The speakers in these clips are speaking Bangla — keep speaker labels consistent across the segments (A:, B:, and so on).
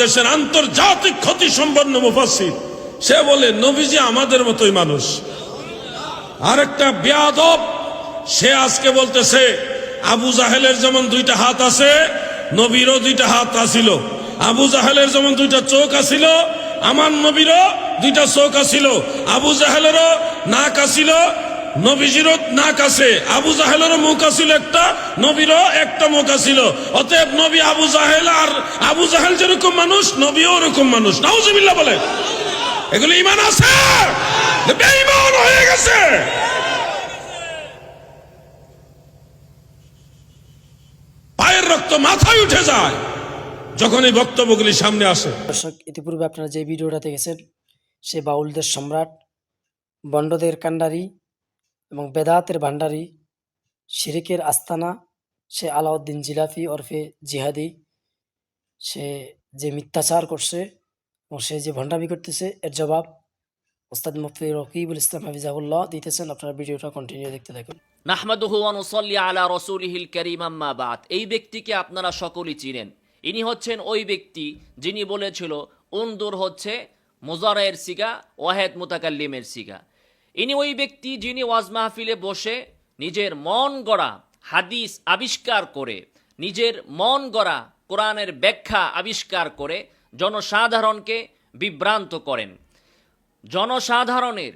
A: বাংলাদেশের আন্তর্জাতিক ক্ষতি সম্পন্ন মুফাসির সে বলে, নবীজি আমাদের মতোই মানুষ। আরেকটা বেয়াদব, সে আজকে বলতেছে, আবু জাহেলের যেমন দুইটা হাত আছে, নবীরও দুইটা হাত আছিল। আবু জাহেলের যেমন দুইটা চোখ আছিল, আমার নবীরও দুইটা চোখ আছিল। আবু জাহেলেরও নাক আছিল নাক আছে। মুখ আছিল একটা, নবীরও একটা মুখ আছিল। অতএব নবী আর যেরকম মানুষ, নবীও ওরকম মানুষ। বলে এগুলো ইমান আছে? পায়ের রক্ত মাথায় উঠে যায়, যখন এই বক্তব্যগুলি সামনে আসে।
B: দর্শক, ইতিপূর্বে আপনারা যে ভিডিওটা দেখেছেন, সে বাউলদের সম্রাট বন্ডদের কান্ডারি এবং বেদাতের ভান্ডারি শিরিকের আস্তানা, সে আলাউদ্দিন জিলাফি ওরফে জিহাদি, সে যে মিথ্যাচার করছে এবং সে যে ভণ্ডামি করতেছে, এর জবাব ওস্তাদ মুফতি রকিবুল ইসলাম হাফিজাহুল্লাহ দিতেছেন। আপনারা ভিডিওটা কন্টিনিউ দেখতে থাকুন।
C: নাহমাদুহু ওয়া আলা রাসূলিহিল কারীম আম্মা বাদ। এই ব্যক্তিকে আপনারা সকলেই চিনেন। ইনি হচ্ছেন ওই ব্যক্তি যিনি বলেছিল, উন্দুর হচ্ছে মুজারায়ের সিগা, ওয়াহেদ মুতাকাল্লিমের সিগা। ইনি ওই ব্যক্তি যিনি ওয়াজ মাহফিলে বসে নিজের মন গড়া হাদিস আবিষ্কার করে, নিজের মন গড়া কোরআনের ব্যাখ্যা আবিষ্কার করে জনসাধারণকে বিভ্রান্ত করেন। জনসাধারণের,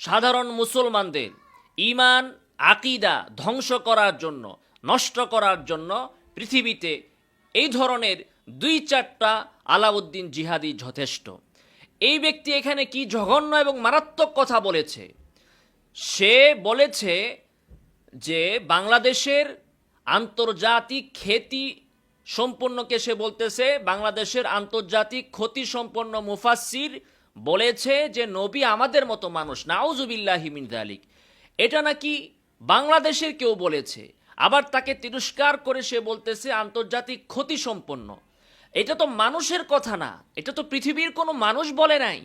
C: সাধারণ মুসলমানদের ইমান আকিদা ধ্বংস করার জন্য, নষ্ট করার জন্য পৃথিবীতে এই ধরনের দুই চারটা আলাউদ্দিন জিহাদি যথেষ্ট। এই ব্যক্তি এখানে কি জঘন্য এবং মারাত্মক কথা বলেছে? সে বলেছে যে বাংলাদেশের আন্তর্জাতিক খ্যাতি সম্পন্নকে সে বলতেছে, বাংলাদেশের আন্তর্জাতিক ক্ষতি সম্পন্ন মুফাসির বলেছে যে নবী আমাদের মতো মানুষ, নাউজুবিল্লাহি মিন যালিক। এটা নাকি বাংলাদেশের কেউ বলেছে? আবার তাকে তিরস্কার করে সে বলতেছে আন্তর্জাতিক ক্ষতি সম্পন্ন। এটা তো মানুষের কথা না, এটা তো পৃথিবীর কোনো মানুষ বলে নাই।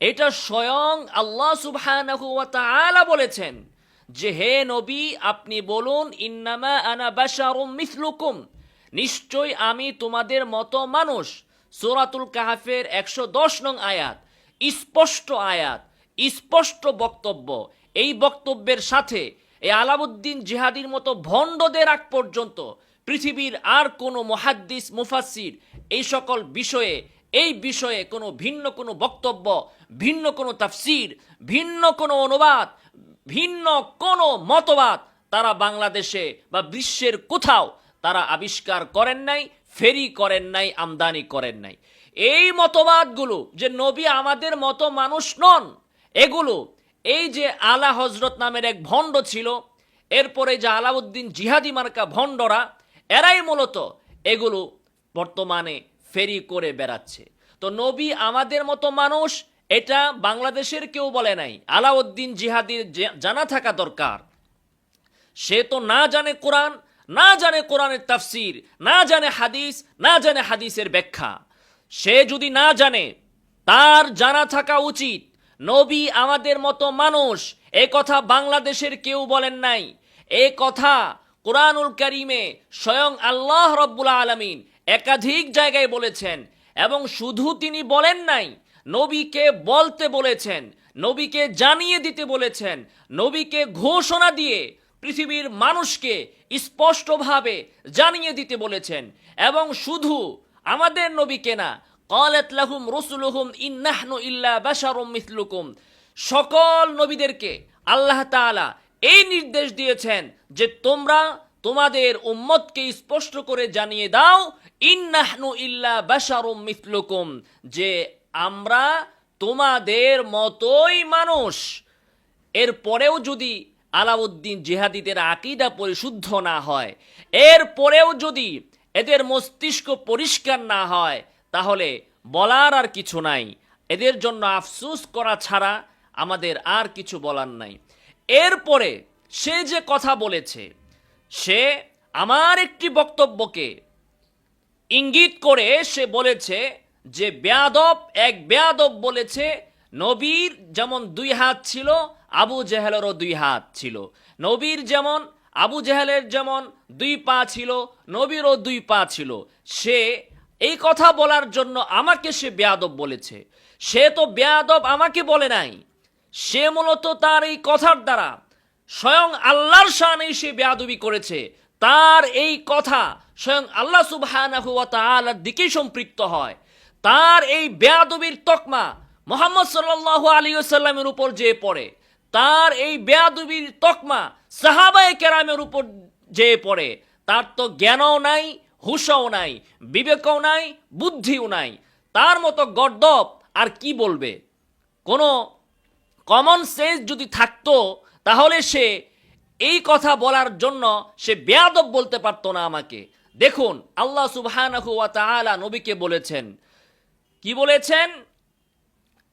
C: এটা স্বয়ং আল্লাহ সুবহানাহু ওয়া তাআলা বলেছেন যে, হে নবী, আপনি বলুন, ইন্নামা আনা বাশারুম মিথলুকুম নিশ্চয় আমি তোমাদের মতো মানুষ। সূরাতুল কাহাফের একশো দশ নং আয়াত, স্পষ্ট আয়াত, স্পষ্ট বক্তব্য। এই বক্তব্যের সাথে এই আলাউদ্দিন জিহাদির মতো ভণ্ডদের আগ পর্যন্ত পৃথিবীর আর কোনো মহাদ্দিস মুফাসির এই সকল বিষয়ে এই বিষয়ে কোনো ভিন্ন কোনো বক্তব্য, ভিন্ন কোনো তাফসির, ভিন্ন কোনো অনুবাদ, ভিন্ন কোনো মতবাদ তারা বাংলাদেশে বা বিশ্বের কোথাও তারা আবিষ্কার করেন নাই, ফেরি করেন নাই, আমদানি করেন নাই। এই মতবাদগুলো যে নবী আমাদের মতো মানুষ নন, এগুলো এই যে আলা হজরত নামের এক ভণ্ড ছিল, এরপরে যে আলাউদ্দিন জিহাদি মার্কা ভণ্ডরা, এরাই মূলত এগুলো বর্তমানে ফেরি করে বেড়াচ্ছে। তো নবী আমাদের মতো মানুষ, এটা বাংলাদেশের কেউ বলে নাই। আলাউদ্দিন জিহাদির জানা থাকা দরকার। সে তো না জানে কোরআন, না জানে কোরআনের তাফসির, না জানে হাদিস, না জানে হাদিসের ব্যাখ্যা। সে যদি না জানে, তার জানা থাকা উচিত। নবী আমাদের মতো মানুষ, এ কথা বাংলাদেশের কেউ বলেন নাই। এ কথা কোরআনুল করিমে স্বয়ং আল্লাহ রব্বুল আলমিন একাধিক জায়গায় বলেছেন, এবং শুধু তিনি বলেন নাই, নবীকে বলতে বলেছেন, নবীকে জানিয়ে দিতে বলেছেন, নবীকে ঘোষণা দিয়ে পৃথিবীর মানুষকে স্পষ্টভাবে জানিয়ে দিতে বলেছেন। এবং শুধু আমাদের নবীকে না কলেতলাহুম রসুলহুম ইন্নাহনু ইল্লা বাশারুম মিথলুকুম সকল নবীদেরকে আল্লাহ তালা এই নির্দেশ দিয়েছেন যে তোমরা তোমাদের উম্মতকে স্পষ্ট করে জানিয়ে দাও ইন্নাহনু ইল্লা বাশারুম মিথলুকুম যে আমরা তোমাদের মতোই মানুষ। এর পরেও যদি আলাউদ্দিন জিহাদিদের আকিদা পরিশুদ্ধ না হয়, এর পরেও যদি এদের মস্তিষ্ক পরিষ্কার না হয়, তাহলে বলার আর কিছু নাই। এদের জন্য আফসুস করা ছাড়া আমাদের আর কিছু বলার নাই। এরপরে সে যে কথা বলেছে, সে আমার একটি বক্তব্যকে ইঙ্গিত করে সে বলেছে যে বেয়াদব, এক বেয়াদব বলেছে, নবীর যেমন দুই হাত ছিল, আবু জেহেলেরও দুই হাত ছিল। নবীর যেমন, আবু জেহেলের যেমন দুই পা ছিল, নবীরও দুই পা ছিল। সে এই কথা বলার জন্য আমাকে সে বেয়াদব বলেছে। সে তো বেয়াদব আমাকে বলে নাই। সে মূলত তার এই কথার দ্বারা স্বয়ং আল্লাহর শানেই সে বেয়াদবি করেছে। তার এই কথা স্বয়ং আল্লাহ সুবহানাহু ওয়া তাআলার দিকেই সম্পৃক্ত হয়। তার এই বেয়াদবির তকমা মোহাম্মদ আলাইহি ওয়াসাল্লামের উপর যে পড়ে, তার এই বেয়াদবির তকমা সাহাবায়ে কেরামের উপর যে পড়ে, তার তো জ্ঞানও নাই, হুশও নাই, বিবেকও নাই, বুদ্ধিও নাই। তার মতো গর্দব আর কি বলবে? কোনো কমন সেন্স যদি থাকতো, তাহলে সে এই কথা বলার জন্য সে বেয়াদব বলতে পারতো না আমাকে। দেখুন, আল্লাহ সুবহানাহু নবীকে বলেছেন। কি বলেছেন?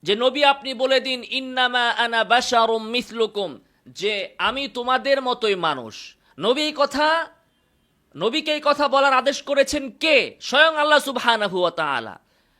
C: যে নবী আপনি বলে দিন, ইন্নামা আনা বাশারুম মিসলুকুম যে আমি তোমাদের মতোই মানুষ। নবী এই কথা, নবীকে এই কথা বলার আদেশ করেছেন কে? স্বয়ং আল্লাহ সুবহানাহু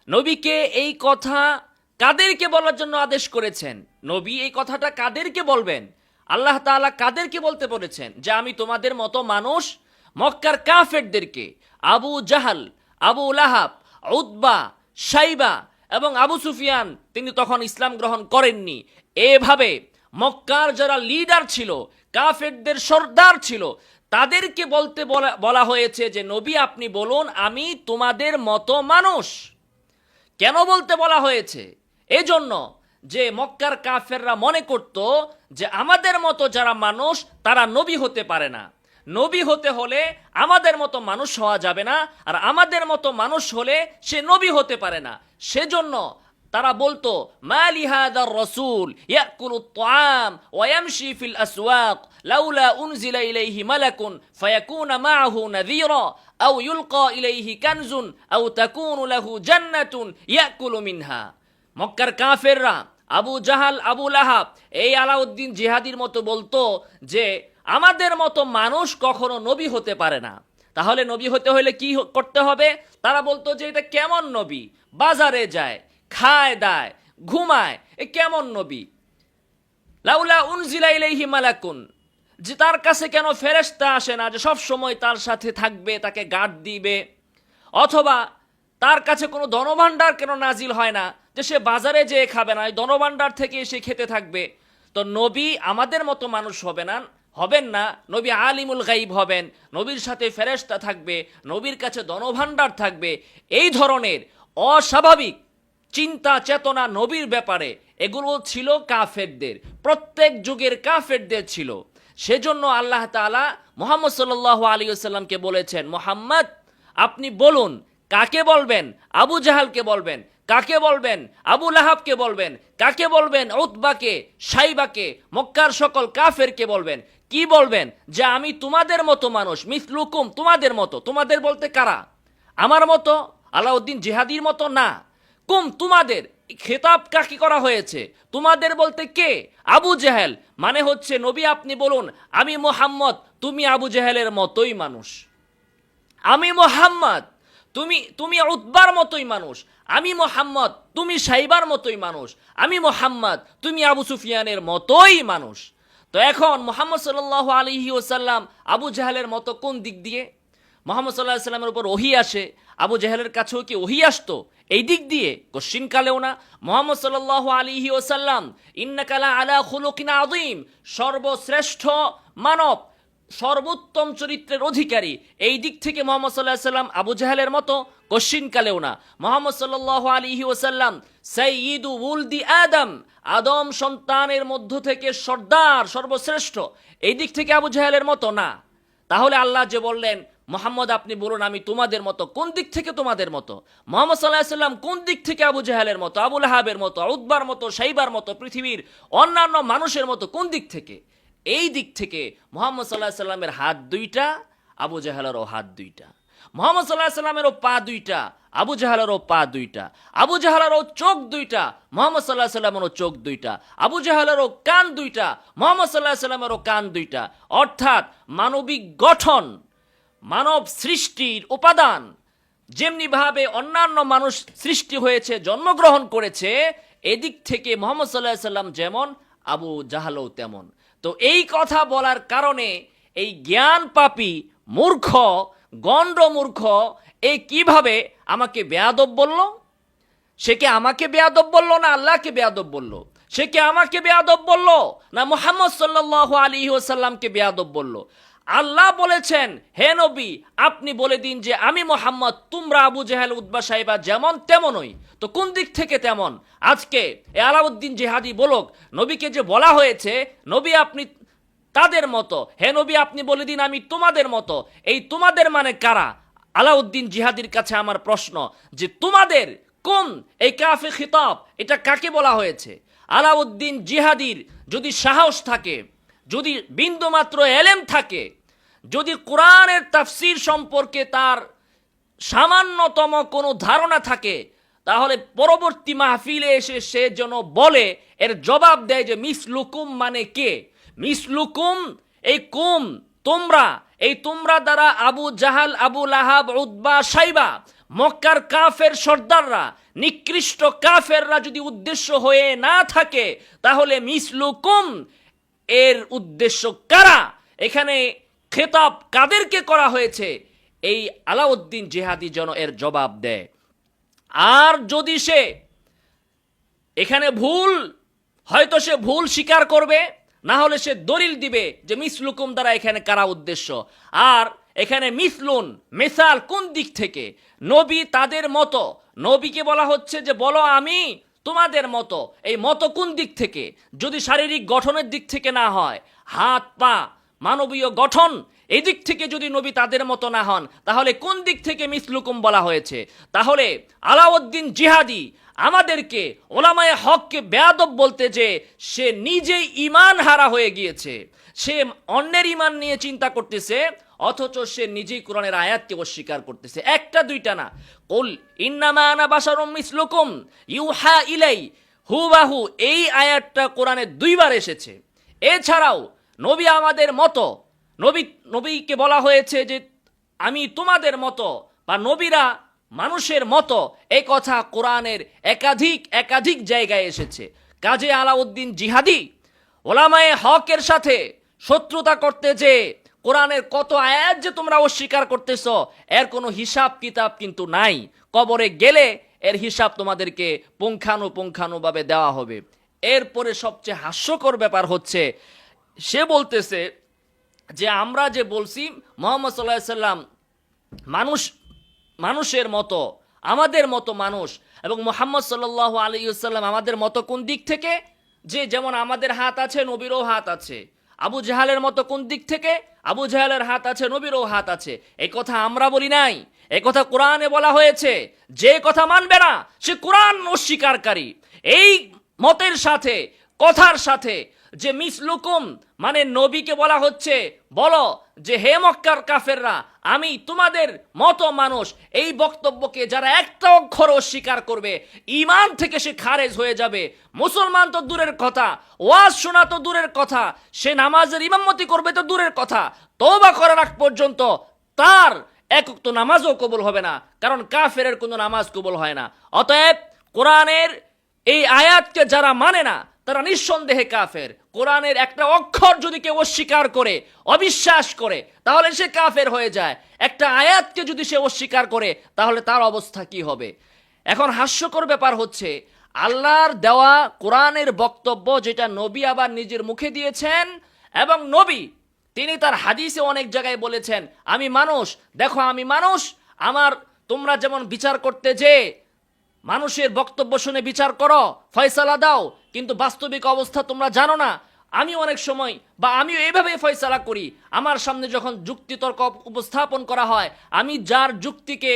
C: নবীকে এই কথা কাদেরকে বলার জন্য আদেশ করেছেন? নবী এই কথাটা কাদেরকে বলবেন? আল্লাহ তাআলা কাদেরকে বলতে বলেছেন যে আমি তোমাদের মতো মানুষ মক্কার কাফেরদেরকে, আবু জাহাল, আবু লাহাব উদ্বা সাইবা এবং আবু সুফিয়ান তিনি তখন ইসলাম গ্রহণ করেননি। এভাবে মক্কার যারা লিডার ছিল, কাফেরদের সর্দার ছিল, তাদেরকে বলতে বলা বলা হয়েছে যে, নবী, আপনি বলুন, আমি তোমাদের মতো মানুষ। কেন বলতে বলা হয়েছে? এজন্য যে মক্কার কাফেররা মনে করত যে আমাদের মতো যারা মানুষ, তারা নবী হতে পারে না। নবী হতে হলে আমাদের মতো মানুষ হওয়া যাবে না, আর আমাদের মতো মানুষ হলে সে নবী হতে পারে না। সেজন্য তারা বলতো মালিহাদার রসুল, ইয়াকুলু তাম ওয়ামশি ফিল আসওয়াক, লাউলা উনজিলা ইলাইহি মালাকুন, ফায়াকুন মাআহু নাযীরা, আও ইউলকা ইলাইহি কানজুন, আও তাকুনু লাহু জান্নাতুন, ইয়াকুলু মিনহা। মক্কার কাফেররা আবু জাহাল, আবু লাহাব, এই আলাউদ্দিন জিহাদির মতো বলতো যে, আমাদের মতো মানুষ কখনো নবী হতে পারে না। তাহলে নবী হতে হলে কি করতে হবে? তারা বলতো যে, এটা কেমন নবী? বাজারে যায়, খায়, দায়, ঘুমায়, এ কেমন নবী? লাউলা উনজিলা ইলাইহি মালাকুন। যে তার কাছে কেন ফেরেশতা আসে না? যে সব সময় তার সাথে থাকবে, তাকে গার্ড দিবে? অথবা তার কাছে কোনো ধনভাণ্ডার কেন নাজিল হয় না? যে সে বাজারে যেয়ে খাবে না, এই ধনভাণ্ডার থেকে সে খেতে থাকবে। তো নবী আমাদের মতো মানুষ হবে না, হবেন না, নবী আলিমুল গাইব হবেন, নবীর সাথে ফেরেশতা থাকবে, নবীর কাছে ধনভাণ্ডার থাকবে। এই ধরনের অস্বাভাবিক চিন্তা, চেতনা নবীর ব্যাপারে এগুলো ছিল কাফেরদের, প্রত্যেক যুগের কাফেরদের ছিল। সেজন্য আল্লাহ তাআলা মোহাম্মদ সাল্লাহ আলী সাল্লামকে বলেছেন, মোহাম্মদ, আপনি বলুন কাকে বলবেন? আবু জাহালকে বলবেন। কাকে বলবেন? আবু লাহাবকে বলবেন। কাকে বলবেন? উতবাকে, সাইবাকে, মক্কার সকল কাফেরকে বলবেন। কি বলবেন? যে আমি তোমাদের মতো মানুষ, মিসলুকুম তোমাদের মতো। তোমাদের বলতে কারা? আমার মতো? আলাউদ্দিন জিহাদির মতো? না। কুম তোমাদের? খেতাব কাকে করা হয়েছে? তোমাদের বলতে কে? আবু জেহেল। মানে হচ্ছে, নবী আপনি বলুন, আমি মোহাম্মদ, তুমি আবু জেহেলের মতোই মানুষ। আমি মোহাম্মদ। তুমি তুমি উদ্বার মতোই মানুষ। আমি মোহাম্মদ, তুমি সাইবার মতোই মানুষ। আমি মোহাম্মদ, তুমি আবু সুফিয়ানের মতোই মানুষ। তো এখন মোহাম্মদ সাল্লাহ আলহি ওসাল্লাম আবু জাহালের মতো কোন দিক দিয়ে? মোহাম্মদ সাল্লাহ সাল্লামের উপর ওহি আসে। আবু জাহালের কাছেও কি ওহি আসতো? এই দিক দিয়ে? কশ্চিন কালেও না। মোহাম্মদ সাল্লাহ আলিহি ওসাল্লাম ইন্নাকালা আলা খুলকিনা আদিম সর্বশ্রেষ্ঠ মানব। সর্বোত্তম চরিত্রের অধিকারী। এই দিক থেকে মোহাম্মদ সাল্লাহ সাল্লাম আবু জাহেলের মতো কশ্চিন কালেও না। মোহাম্মদ সাল্লাহ আলিহি ওসাল্লাম সঈদু উলদি আদম আদম সন্তানের মধ্য থেকে সর্দার, সর্বশ্রেষ্ঠ। এই দিক থেকে আবু জাহেলের মতো না। তাহলে আল্লাহ যে বললেন, মোহাম্মদ, আপনি বলুন আমি তোমাদের মতো, কোন দিক থেকে তোমাদের মতো? মোহাম্মদ সাল্লাহ সাল্লাম কোন দিক থেকে আবু জাহালের মতো আবুল হাবের মতো উদ্বার মতো, সাইবার মতো, পৃথিবীর অন্যান্য মানুষের মতো কোন দিক থেকে? এই দিক থেকে মোহাম্মদ সাল্লাহ সাল্লামের হাত দুইটা, আবু জাহালেরও হাত দুইটা। মোহাম্মদ সাল্লাহ সাল্লামেরও পা দুইটা, আবু জাহালেরও পা দুইটা, আবু জাহালেরও চোখ দুইটা, মোহাম্মদ সাল্লাহ সাল্লামেরও চোখ দুইটা, আবু জাহালেরও কান দুইটা, মোহাম্মদ সাল্লাহ সাল্লামেরও কান দুইটা। অর্থাৎ মানবিক গঠন, মানব সৃষ্টির উপাদান যেমনিভাবে অন্যান্য মানুষ সৃষ্টি হয়েছে, জন্মগ্রহণ করেছে, এদিক থেকে মোহাম্মদ সাল্লাহ সাল্লাম যেমন, আবু জাহালও তেমন। তো এই কথা বলার কারণে এই জ্ঞান পাপী মূর্খ, গণ্ড মূর্খ এই কীভাবে আমাকে বেয়াদব বলল? সে কি আমাকে বেয়াদব বলল না আল্লাহকে বেয়াদব বলল? সে কি আমাকে বেয়াদব বলল না মোহাম্মদ সাল্লাহ আলী ওসাল্লামকে বেয়াদব বলল? আল্লাহ বলেছেন, হে নবী, আপনি বলে দিন যে আমি মোহাম্মদ, তোমরা আবু জাহেল উদ্বা সাহেবা যেমন তেমনই। তো কোন দিক থেকে তেমন? আজকে এ আলাউদ্দিন জেহাদি বলক, নবীকে যে বলা হয়েছে, নবী আপনি তাদের মতো। হে নবী, আপনি বলে দিন আমি তোমাদের মতো। এই তোমাদের মানে কারা? আলাউদ্দিন জিহাদির কাছে আমার প্রশ্ন, যে তোমাদের কোন এই কাফে খিতাব, এটা কাকে বলা হয়েছে? আলাউদ্দিন জিহাদির যদি সাহস থাকে, যদি বিন্দুমাত্র এলেম থাকে যদি কোরআনের তাফসির সম্পর্কে তার সামান্যতম কোনো ধারণা থাকে, তাহলে পরবর্তী মাহফিলে এসে সে যেন বলে, এর জবাব দেয় যে মিস লুকুম মানে কে? মিস লুকুম এই কুম, তোমরা, এই তোমরা দ্বারা আবু জাহাল, আবু লাহাব উদ্বা সাইবা, মক্কার কাফের সর্দাররা, নিকৃষ্ট কাফেররা যদি উদ্দেশ্য হয়ে না থাকে, তাহলে মিসলুকুম, এর উদ্দেশ্য কারা? এখানে খেতাব কাদেরকে করা হয়েছে? এই আলাউদ্দিন জেহাদি যেন এর জবাব দেয়। আর যদি সে এখানে ভুল, হয়তো সে ভুল স্বীকার করবে, না হলে সে দলিল দিবে যে মিসলুকুম দ্বারা এখানে কারা উদ্দেশ্য। আর এখানে মিসলুন, মেসাল কোন দিক থেকে? নবী তাদের মতো। নবীকে বলা হচ্ছে যে, বলো আমি তোমাদের মতো। এই মতো কোন দিক থেকে? যদি শারীরিক গঠনের দিক থেকে না হয়, হাত, পা মানবীয় গঠন, এই দিক থেকে যদি নবী তাদের মতো না হন, তাহলে কোন দিক থেকে মিসলুকুম বলা হয়েছে? তাহলে আলাউদ্দিন জিহাদি আমাদেরকে ওলামায়ে হককে বেয়াদব বলতে যে সে নিজেই ইমান হারা হয়ে গিয়েছে। সে অন্যের ইমান নিয়ে চিন্তা করতেছে, অথচ সে নিজেই কোরআনের আয়াতকে অস্বীকার করতেছে। একটা, দুইটা না। কুল ইন্নামা আনা বাশারুম মিসলুকুম, ইউহা ইলাই, হুবাহু এই আয়াতটা কোরআনে দুইবার এসেছে। এছাড়াও নবী আমাদের মতো। নবী, নবীকে বলা হয়েছে যে, আমি তোমাদের মতো বা নবীরা মানুষের মতো। এই কথা কোরআনের একাধিক একাধিক জায়গায় এসেছে। কাজে আলাউদ্দিন জিহাদি ওলামায়ে হকের সাথে শত্রুতা করতে যে কোরআনের কত আয়াত যে তোমরা অস্বীকার করতেছ, এর কোনো হিসাব কিতাব কিন্তু নাই। কবরে গেলে এর হিসাব তোমাদেরকে পুঙ্খানুপুঙ্খানুভাবে দেওয়া হবে। এরপরে সবচেয়ে হাস্যকর ব্যাপার হচ্ছে সে বলতেছে যে আমরা যে বলছি, মোহাম্মদ সাল্লাহ সাল্লাম মানুষ, মানুষের মতো, আমাদের মতো মানুষ এবং মোহাম্মদ সাল্লাহ আলিউসাল্লাম আমাদের মতো কোন দিক থেকে? যে যেমন আমাদের হাত আছে, নবীরও হাত আছে। আবু জাহালের মতো কোন দিক থেকে? আবু জাহালের হাত আছে, নবীরও হাত আছে। এই কথা আমরা বলি নাই। এই কথা কোরআনে বলা হয়েছে। যে কথা মানবে না, সে কোরআন অস্বীকারী। এই মতের সাথে, কথার সাথে যে মিসলুকুম মানে নবীকে বলা হচ্ছে, বলো যে হে মক্কার কাফেররা, আমি তোমাদের মতো মানুষ। এই বক্তব্যকে যারা একটা অক্ষর অস্বীকার করবে ইমান থেকে সে খারেজ হয়ে যাবে। মুসলমান তো দূরের কথা, ওয়াজ শোনা তো দূরের কথা, সে নামাজের ইমামতি করবে তো দূরের কথা। তওবা করার আগ পর্যন্ত তার একক তো নামাজও কবুল হবে না, কারণ কাফেরের কোনো নামাজ কবুল হয় না। অতএব কোরআনের এই আয়াতকে যারা মানে না তারা নিঃসন্দেহে কাফের। কোরআনের একটা অক্ষর যদি কেউ অস্বীকার করে, অবিশ্বাস করে, তাহলে সে কাফের হয়ে যায়। একটা আয়াতকে যদি সে অস্বীকার করে, তাহলে তার অবস্থা কি হবে? এখন হাস্যকর ব্যাপার হচ্ছে, আল্লাহর দেওয়া কোরআনের বক্তব্য যেটা নবী আবার নিজের মুখে দিয়েছেন, এবং নবী, তিনি তার হাদিসে অনেক জায়গায় বলেছেন, আমি মানুষ, দেখো আমি মানুষ, আমার তোমরা যেমন বিচার করতে যে মানুষের বক্তব্য শুনে বিচার করো, ফয়সালা দাও, কিন্তু বাস্তবিক অবস্থা তোমরা জানো না। আমি অনেক সময়, বা আমিও এইভাবে ফয়সালা করি, আমার সামনে যখন যুক্তিতর্ক উপস্থাপন করা হয়, আমি যার যুক্তিকে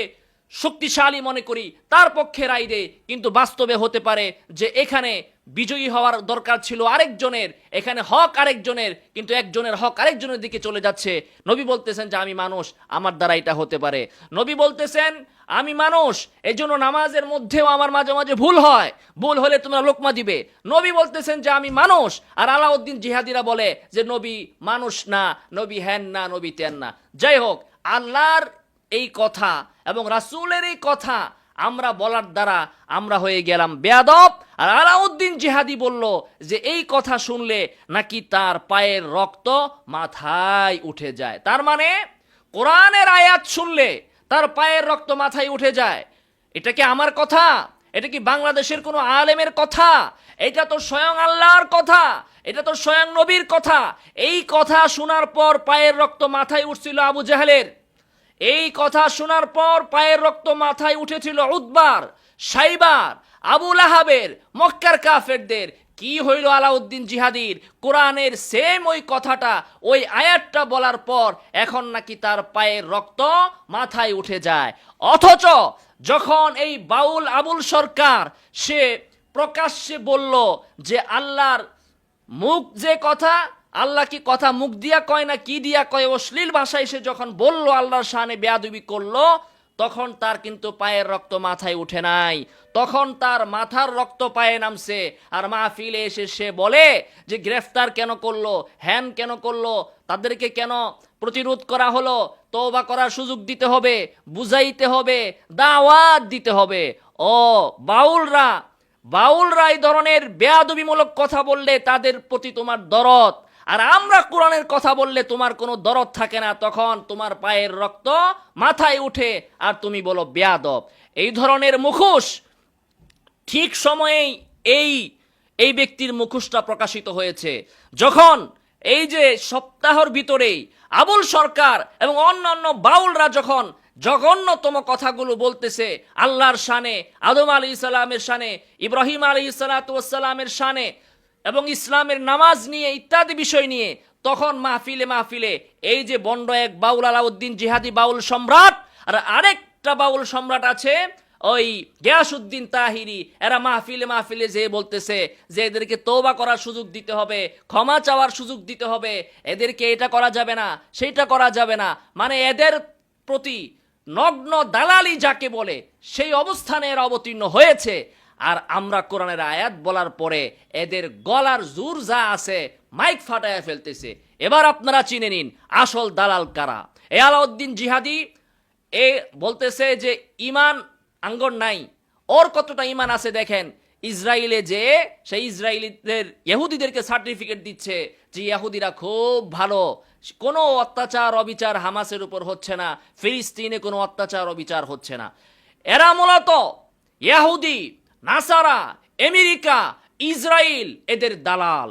C: শক্তিশালী মনে করি, তার পক্ষে রায় দেয়, কিন্তু বাস্তবে হতে পারে যে এখানে বিজয়ী হওয়ার দরকার ছিল আরেকজনের। এখানে হক আরেকজনের, কিন্তু একজনের হক আরেকজনের দিকে চলে যাচ্ছে। নবী বলতেছেন যে, আমি মানুষ, আমার দ্বারা এটা হতে পারে। নবী বলতেছেন, আমি মানুষ এই জন্য নামাজের মধ্যেও আমার মাঝে মাঝে ভুল হয়। ভুল হলে তোমরা লোকমা দিবে। নবী বলতেছেন যে, আমি মানুষ। আর আলাউদ্দিন জিহাদিরা বলে যে, নবী মানুষ না, নবী হ্যান না, নবী তেন না। যাই হোক, আল্লাহর এই কথা এবং রাসূলের এই কথা আমরা বলার দ্বারা আমরা হয়ে গেলাম বেয়াদব। আর আলাউদ্দিন জিহাদি বলল যে এই কথা শুনলে নাকি তার পায়ের রক্ত মাথায় উঠে যায়। তার মানে কোরআনের আয়াত শুনলে তার পায়ের রক্ত মাথায় উঠে যায়। এটা কি আমার কথা? এটা কি বাংলাদেশের কোনো আলেমের কথা? এটা তো স্বয়ং আল্লাহর কথা। এটা তো স্বয়ং নবীর কথা। এই কথা শোনার পর পায়ের রক্ত মাথায় উঠছিল আবু জাহেলের। এই কথা শোনার পর পায়ের রক্ত মাথায় উঠেছিল উদ্বার, সাইবার আবুল আহাবের মক্কার কাফেরদের। কি হইল আলাউদ্দিন জিহাদির? কোরআনের সেম ওই কথাটা, ওই আয়াতটা বলার পর এখন নাকি তার পায়ের রক্ত মাথায় উঠে যায়। অথচ যখন এই বাউল আবুল সরকার, সে প্রকাশ্যে বলল যে আল্লাহর মুখ যে কথা আল্লাহ কি কথা মুখ দিয়া কয় না কি দিয়া কয়? অশ্লীল ভাষায় সে যখন বলল, আল্লাহর শানে বেয়াদবি করল, তখন তার কিন্তু পায়ের রক্ত মাথায় উঠে নাই। তখন তার মাথার রক্ত পায়ে নামছে। আর মাহফিলে এসে সে বলে যে, গ্রেফতার কেন করল, হ্যান কেন করল, তাদেরকে কেন প্রতিরোধ করা হলো, তওবা করার সুযোগ দিতে হবে, বুঝাইতে হবে, দাওয়াত দিতে হবে। ও বাউলরা বাউলরা এই ধরনের বেয়াদবিমূলক কথা বললে তাদের প্রতি তোমার দরদ। আর আমরা কোরআনের কথা বললে তোমার কোনো দরদ থাকে না, তখন তোমার পায়ের রক্ত মাথায় উঠে আর তুমি বলো বেয়াদব। এই ধরনের মুখোশ ঠিক সময়েই এই এই ব্যক্তির মুখোশটা প্রকাশিত হয়েছে। যখন এই যে সপ্তাহর ভিতরেই আবুল সরকার এবং অন্যান্য বাউলরা যখন জঘন্যতম কথাগুলো বলতেছে, আল্লাহর শানে, আদম আলী ইসলামের শানে, ইব্রাহিম আলী সালাতামের শানে এবং ইসলামের নামাজ নিয়ে, ইত্যাদি বিষয় নিয়ে, তখন মাহফিলে মাহফিলে এই যে বন্ড এক বাউল আলাউদ্দিন জিহাদি বাউল সম্রাট, আর আরেকটা বাউল সম্রাট আছে, ওই গিয়াসুদ্দিন তাহিরি, এরা মাহফিলে মাহফিলে যে বলতেছে যে এদেরকে তৌবা করার সুযোগ দিতে হবে, ক্ষমা চাওয়ার সুযোগ দিতে হবে, এদেরকে এটা করা যাবে না, সেইটা করা যাবে না মানে এদের প্রতি নগ্ন দালালি যাকে বলে, সেই অবস্থানে এরা অবতীর্ণ হয়েছে। আর আমরা কোরআনের আয়াত বলার পরে এদের গলার জোর যা আছে মাইক ফাটায় ফেলতেছে। এবার আপনারা চিনে নিন, আসল দালাল কারা? এ আলাউদ্দিন জিহাদি, এ বলতেছে যে ইমান আঙ্গন নাই। ওর কতটা ইমান আছে দেখেন ইসরায়েলে যে, সেই ইসরায়েলিদের ইহুদিদেরকে সার্টিফিকেট দিচ্ছে যে ইহুদিরা খুব ভালো। কোনো অত্যাচার, অবিচার হামাসের উপর হচ্ছে না, ফিলিস্তিনে কোনো অত্যাচার, অবিচার হচ্ছে না। এরা মূলত ইহুদি। নাসারা, আমেরিকা ইসরায়েল এদের দালাল।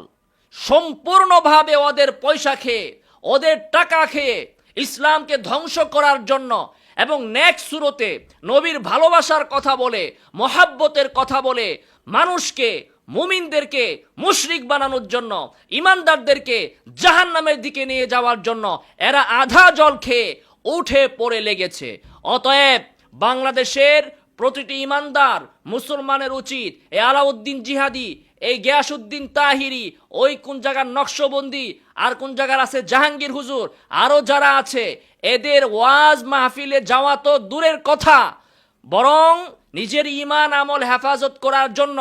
C: সম্পূর্ণভাবে ওদের পয়সা খেয়ে, ওদের টাকা খেয়ে ইসলামকে ধ্বংস করার জন্য এবং নেক্সট সুরতে নবীর ভালোবাসার কথা বলে, মহাব্বতের কথা বলে মানুষকে, মুমিনদেরকে, মুশরিক বানানোর জন্য, ইমানদারদেরকে জাহান নামের দিকে নিয়ে যাওয়ার জন্য এরা আধা জল খেয়ে উঠে পড়ে লেগেছে। অতএব বাংলাদেশের প্রতিটি ইমানদার মুসলমানের উচিত। এ আলাউদ্দিন জিহাদি, এই গিয়াসুদ্দিন তাহিরি, ওই কোন জায়গার নকশবন্দি, আর কোন জায়গার আছে জাহাঙ্গীর হুজুর আরও যারা আছে, এদের ওয়াজ মাহফিলে যাওয়া তো দূরের কথা। বরং নিজের ইমান আমল হেফাজত করার জন্য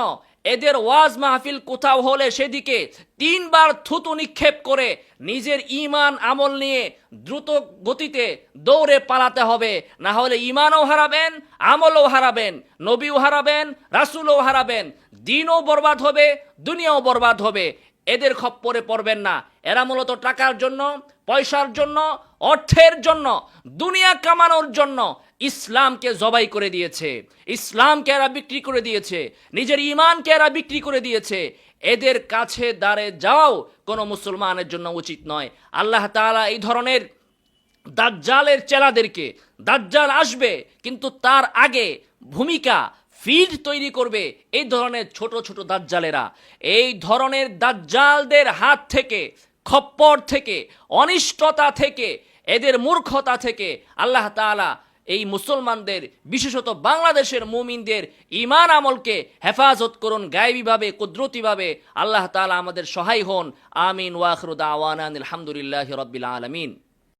C: এদের ওয়াজ মাহফিল কোথাও হলে সেদিকে তিনবার থুতু নিক্ষেপ করে নিজের ইমান আমল নিয়ে দ্রুত গতিতে দৌড়ে পালাতে হবে। না হলে ইমানও হারাবেন, আমলও হারাবেন, নবীও হারাবেন, রাসুলও হারাবেন, দিনও বরবাদ হবে, দুনিয়াও বরবাদ হবে। এদের খপ্পরে পড়বেন না। এরা মূলত টাকার জন্য, পয়সার জন্য, অর্থের জন্য, দুনিয়া কামানোর জন্য ইসলামকে জবাই করে দিয়েছে। ইসলামকে এরা বিক্রি করে দিয়েছে, নিজের ইমানকে এরা বিক্রি করে দিয়েছে। এদের কাছে দাঁড়ে যাও কোনো মুসলমানের জন্য উচিত নয়। আল্লাহ তাআলা এই ধরনের দাজ্জালের চেলাদেরকে, দাজ্জাল আসবে, কিন্তু তার আগে ভূমিকা ফিড তৈরি করবে এই ধরনের ছোট ছোট দাজ্জালেরা। এই ধরনের দাজ্জালদের হাত থেকে, খপ্পর থেকে, অনিষ্টতা থেকে, এদের মূর্খতা থেকে আল্লাহ তাআলা এই মুসলমানদের, বিশেষত বাংলাদেশের মুমিনদের ইমান আমলকে হেফাজত করুন, গায়েবীভাবে, কুদরতিভাবে আল্লাহ তাআলা আমাদের সহায় হন। আমিন ওয়াখরুদ আওয়ানান আলহামদুলিল্লাহ রব্বিল আলমিন।